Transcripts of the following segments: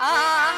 啊。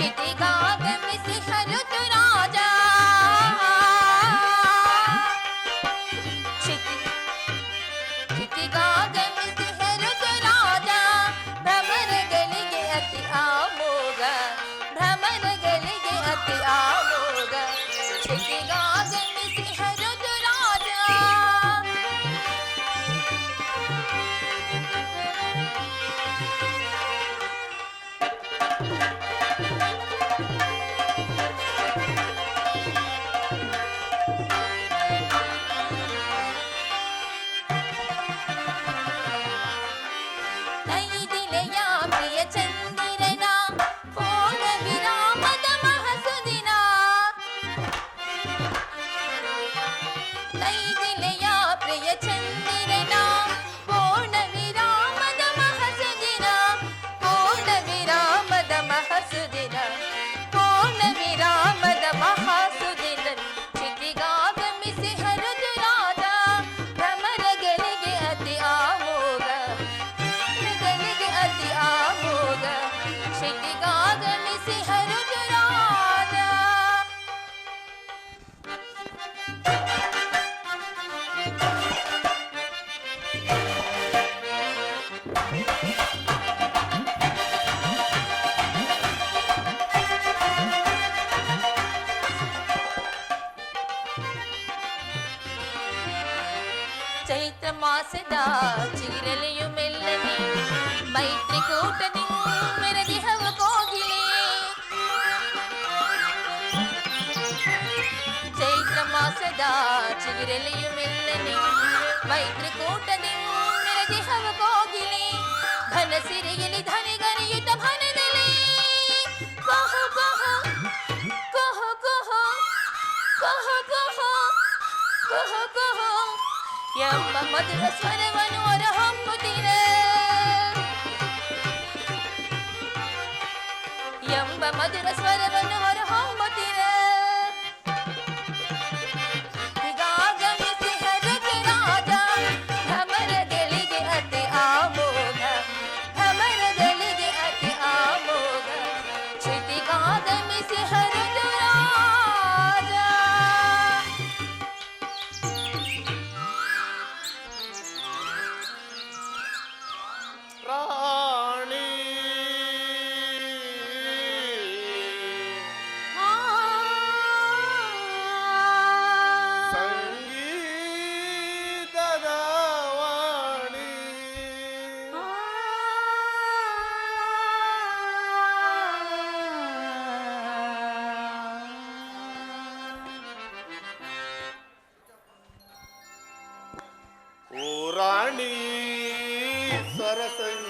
She సదా చీరలియు మెల్లని మైత్రి కూటది మెరదిహవ కోగిలే. చైత్ర మాసదా చిగిరలియు మెల్లని మైత్రి కూటది మెరదిహవ కోగిలే. ఘన సిరియలి ధని గరియుత భనదలే. కోహ కోహ కోహ కోహ కోహ కోహ కోహ محمد الأسود وانورهم مدينة يا محمد الأسود وانورهم مدينة से हर Ahora soy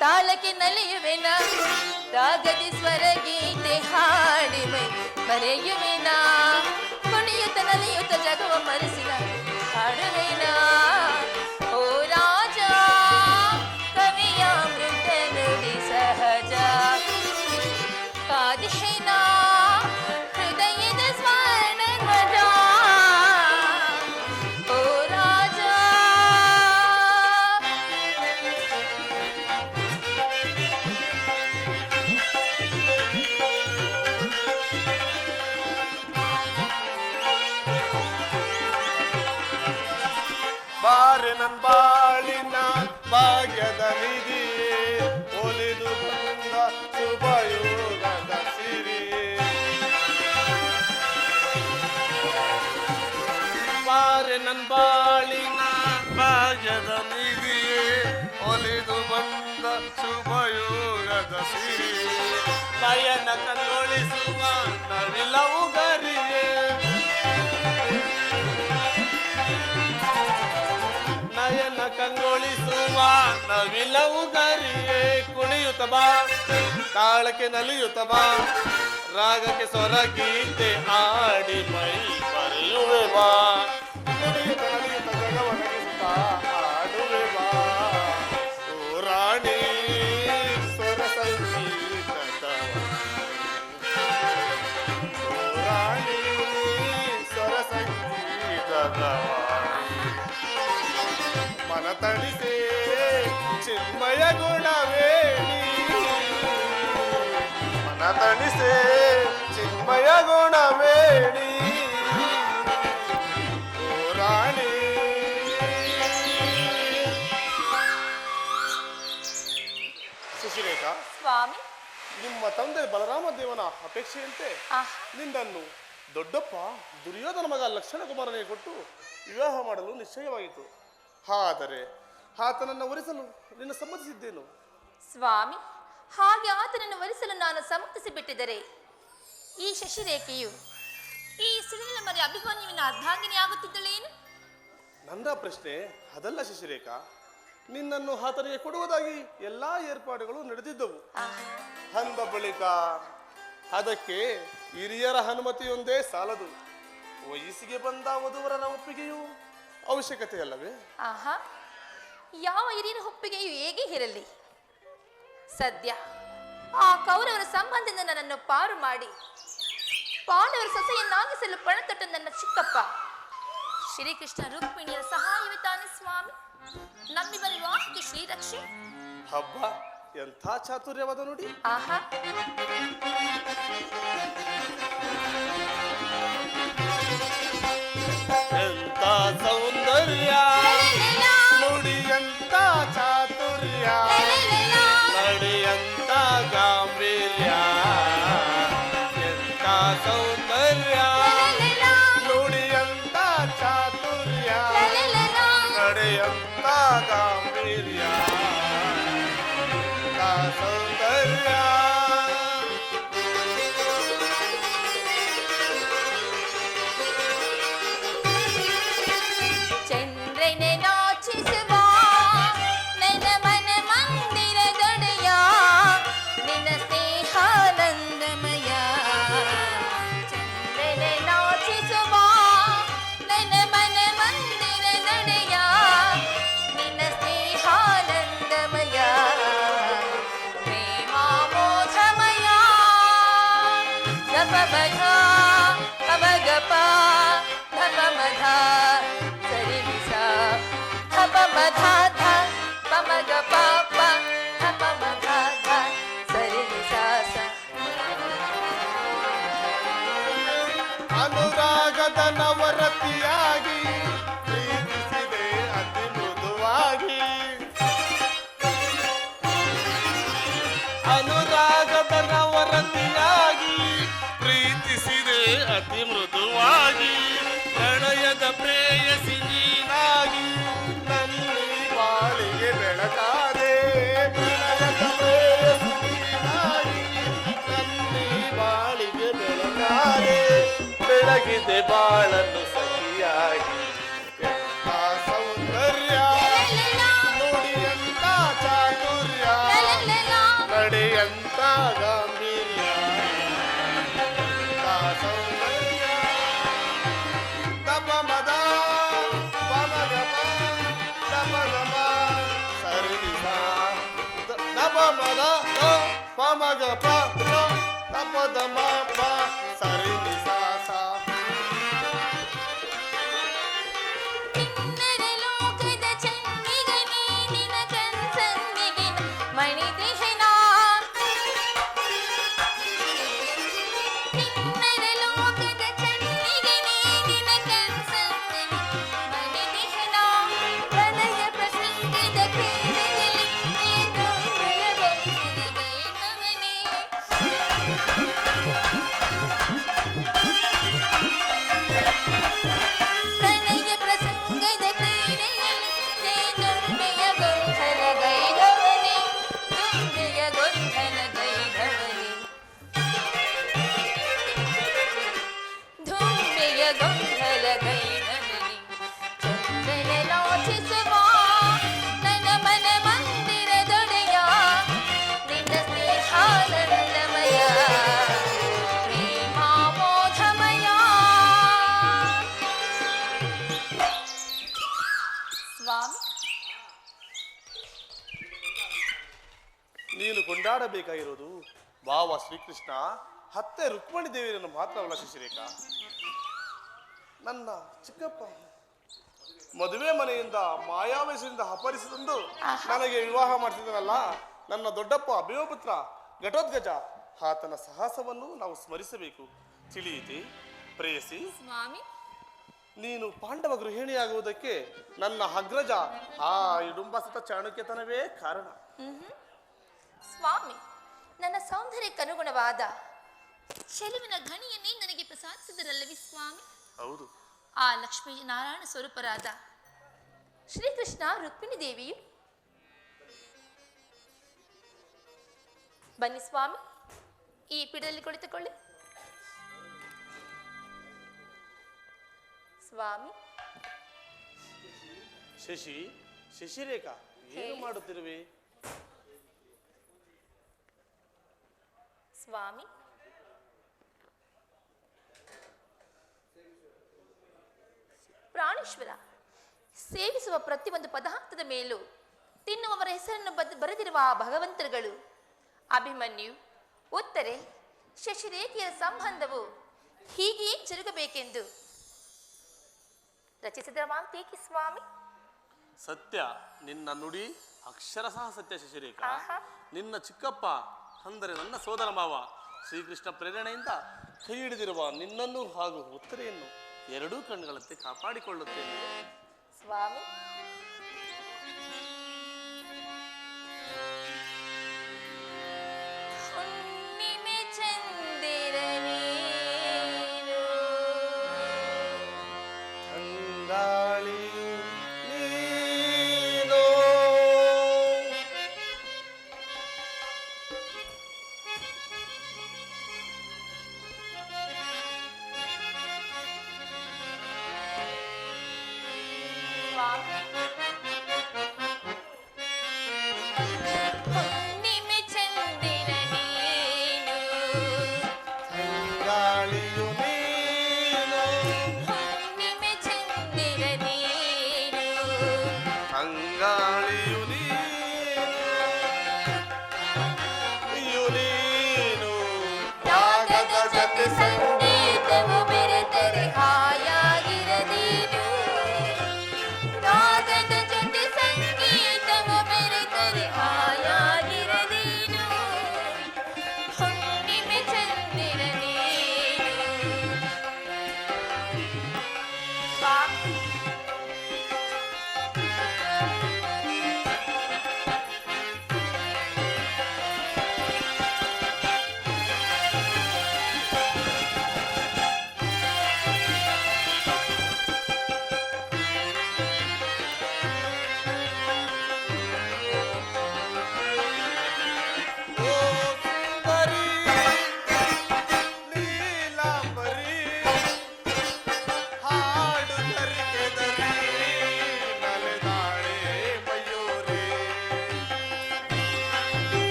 ತಾಲಕ್ಕೆ ನಲಿಯುವೆನ ರಾಗದಿ ಸ್ವರ ಗೀತೆ ಹಾಡಿವೆ ಬರೆಯುವೆನ ಕುಣಿಯುತ್ತ ನಲಿಯುತ್ತ ಜಗವ ಮರೆಸಿ ನಯನ ಕಣ್ಣೊಳಿಸುವ ನವಿಲವು ಗರಿಯೇ ನಯನ ಕಂಗೊಳಿಸುವ ನವಿಲವು ಗರಿಯೇ ಕುಣಿಯುತ್ತ ಬಾ, ತಾಳಕ್ಕೆ ನಲಿಯುತ್ತ ಬಾ, ರಾಗಕ್ಕೆ ಸ್ವರ ಗೀತೆ ಆಡಿ ಮೈ ಬರೆಯುವೆ ಬಾ. ಮನ ತಣಿಸೆ ಚಿನ್ಮಯ ಗುಣವೇಣಿ ಮನ ತಣಿಸೆ ಚಿನ್ಮಯ ಗುಣವೇಣಿ ಓ ರಾಣಿ ಸುಶಿರೇಖಾ ಸ್ವಾಮಿ ನಿಮ್ಮ ತಂದೆ ಬಲರಾಮ ದೇವನ ಅಪೇಕ್ಷೆಯಂತೆ ಆಹ್ ನಿನ್ನನ್ನು ದೊಡ್ಡಪ್ಪ ದುರ್ಯೋಧನ ಮಗ ಲಕ್ಷಣ ಕುಮಾರನಿಗೆ ಕೊಟ್ಟು ವಿವಾಹ ಮಾಡಲು ನಿಶ್ಚಯವಾಯಿತು ಆದರೆ ಆತನನ್ನು ಒರೆಸಲು ನಿನ್ನ ಸಮ್ಮತಿಸಿದ್ದೇನು? ಸ್ವಾಮಿ ಹಾಗೆ ಆತನನ್ನು ವರಿಸಲು ನಾನು ಸಮ್ಮತಿಸಿ ಬಿಟ್ಟಿದ್ದರೆ ಈ ಶಶಿರೇಖೆಯು ಈ ಸಿಡಿಲ ಮರಿ ಅಭಿಮನ್ಯುವಿನ ಅರ್ಧಾಂಗಿನಿ ಆಗುತ್ತಿದ್ದಳೇನು? ನನ್ನ ಪ್ರಶ್ನೆ ಅದಲ್ಲ ಶಶಿರೇಖಾ ನಿನ್ನನ್ನು ಆತನಿಗೆ ಕೊಡುವುದಾಗಿ ಎಲ್ಲಾ ಏರ್ಪಾಡುಗಳು ನಡೆದಿದ್ದವು. ಅಂದ ಬಳಿಕ ಅದಕ್ಕೆ ಹಿರಿಯರ ಅನುಮತಿಯೊಂದೇ ಸಾಲದು. ವಯಸ್ಸಿಗೆ ಬಂದ ವಧುವರನ ಒಪ್ಪಿಗೆಯು ಅವಶ್ಯಕತೆ ಅಲ್ಲವೇ? ಆಹಾ ಯಾವ ಹಿರಿಯರ ಒಪ್ಪಿಗೆಯು ಹೇಗೆ ಇರಲಿ ಸದ್ಯ ಆ ಕೌರವರ ಸಂಬಂಧದಿಂದ ನನ್ನನ್ನು ಪಾರು ಮಾಡಿ ಪಾಂಡವರ ಸೊಸೆಯನ್ನಾಗಿಸಲು ಪಣತೊಟ್ಟ ನನ್ನ ಚಿಕ್ಕಪ್ಪ. ಶ್ರೀಕೃಷ್ಣ ರುಕ್ಮಿಣಿಯರ ಸಹಾಯವೇ ತಾನೆ ಸ್ವಾಮಿ. ನಮ್ಮಿಬ್ಬರ ಆಕೆ ಶ್ರೀರಕ್ಷೆ. ಹಬ್ಬ ಎಂಥ ಚಾತುರ್ಯವಾದ ನೋಡಿ. ಆಹಾ. ಎಂತ ಸೌಂದರ್ಯ ನುಡಿಯಂತ ಅನುರಾಗದ ನವರತಿಯಾಗಿ ಪ್ರೀತಿಸಿದೆ ಅತಿ ಮೃದುವಾಗಿ ಅನುರಾಗದ ನವರತಿಯಾಗಿ ಪ್ರೀತಿಸಿದೆ ಅತಿ ಮೃದುವಾಗಿ ಪ್ರಣಯದ ಪ್ರೇಯಸಿ ಬೆಳಗಿದೆ ಬಾಳನ್ನು ಸಖಿಯಾಗಿ ಸೌಂದರ್ಯ? ನುಡಿಯಂತ ಚಾತುರ್ಯ? ನಡೆಯಂತ ಗಾಂಭೀರ್ಯ? ಸೌಂದರ್ಯ? ತಪ ಮದ ದಪ ಗಮ ಸರಿಸ ದಪ ಮದ ಪಮಗ ಪ ತಪದ ಮ ಪ ಸರಿ Thank you. ಸ್ವಾಮಿ. ನೀನು ಕೊಂಡಾಡಬೇಕಾಗಿರೋದು ಭಾವ ಶ್ರೀಕೃಷ್ಣ ಹತ್ತೆ ರುಕ್ಮಣಿ ದೇವಿಯನ್ನು ಮಾತ್ರ ಅವಲಕ್ಷಿಸಬೇಕಾ ನನ್ನ ಚಿಕ್ಕಪ್ಪ ಮದುವೆ ಮನೆಯಿಂದ ಮಾಯಾವೇಶದಿಂದ ಅಪಹರಿಸಿದಂದು ನನಗೆ ವಿವಾಹ ಮಾಡಿಸಿದನಲ್ಲ ನನ್ನ ದೊಡ್ಡಪ್ಪ ಅಭಿಯೋಪುತ್ರ ಘಟೋದ್ಗಜ ಆತನ ಸಾಹಸವನ್ನು ನಾವು ಸ್ಮರಿಸಬೇಕು. ತಿಳಿಯಿತಿ ಪ್ರೇಯಸಿ. ಸ್ವಾಮಿ ನೀನು ಪಾಂಡವ ಗೃಹಿಣಿಯಾಗುವುದಕ್ಕೆ ನನ್ನ ಅಗ್ರಜ. ಆ ಇಡುಂಬಸತ ಚಾಣುಕ್ಯತನವೇ ಕಾರಣ. ಸ್ವಾಮಿ ನನ್ನ ಸೌಂದರ್ಯಕ್ಕನುಗುಣವಾದ ಚೆಲುವಿನ ಗಣಿಯನ್ನೇ ನನಗೆ ಪ್ರಸಾದಿಸಿದರಲ್ಲವಿ ಸ್ವಾಮಿ? ಹೌದು. ಆ ಲಕ್ಷ್ಮೀ ನಾರಾಯಣ ಸ್ವರೂಪರಾದ ಶ್ರೀಕೃಷ್ಣ ರುಕ್ಮಿಣಿ ದೇವಿಯು. ಬನ್ನಿ ಸ್ವಾಮಿ ಈ ಪೀಠದಲ್ಲಿ ಕುಳಿತುಕೊಳ್ಳಿ. ಸ್ವಾಮಿ. ಶಶಿ ಶಶಿರೇಖಾ ಏನು ಮಾಡುತ್ತಿರುವೆ? ಸ್ವಾಮಿ. ಪ್ರಾಣೇಶ್ವರ ಸೇವಿಸುವ ಪ್ರತಿಯೊಂದು ಪದಾರ್ಥದ ಮೇಲೂ ತಿನ್ನುವವರ ಹೆಸರನ್ನು ಬದ್ ಬರೆದಿರುವ ಆ ಭಗವಂತರುಗಳು ಅಭಿಮನ್ಯು ಉತ್ತರೆ ಶಶಿರೇಖೆಯ ಸಂಬಂಧವು ಹೀಗೆಯೇ ಜರುಗಬೇಕೆಂದು ರಚಿಸಿದ ಮಾತೇಕೆ ಸ್ವಾಮಿ ಸತ್ಯ ನಿನ್ನ ನುಡಿ ಅಕ್ಷರಶಃ ಸತ್ಯ ಶಶಿರೇಖ. ನಿನ್ನ ಚಿಕ್ಕಪ್ಪ ಅಂದರೆ ನನ್ನ ಸೋದರ ಮಾವ. ಶ್ರೀಕೃಷ್ಣ ಪ್ರೇರಣೆಯಿಂದ ಕೈ ಹಿಡಿದಿರುವ ನಿನ್ನನ್ನು ಹಾಗೂ ಉತ್ತರೆಯನ್ನು ಎರಡೂ ಕಣ್ಣುಗಳಂತೆ ಕಾಪಾಡಿಕೊಳ್ಳುತ್ತೇನೆ. ಸ್ವಾಮಿ ಸ್ವಾಮಿ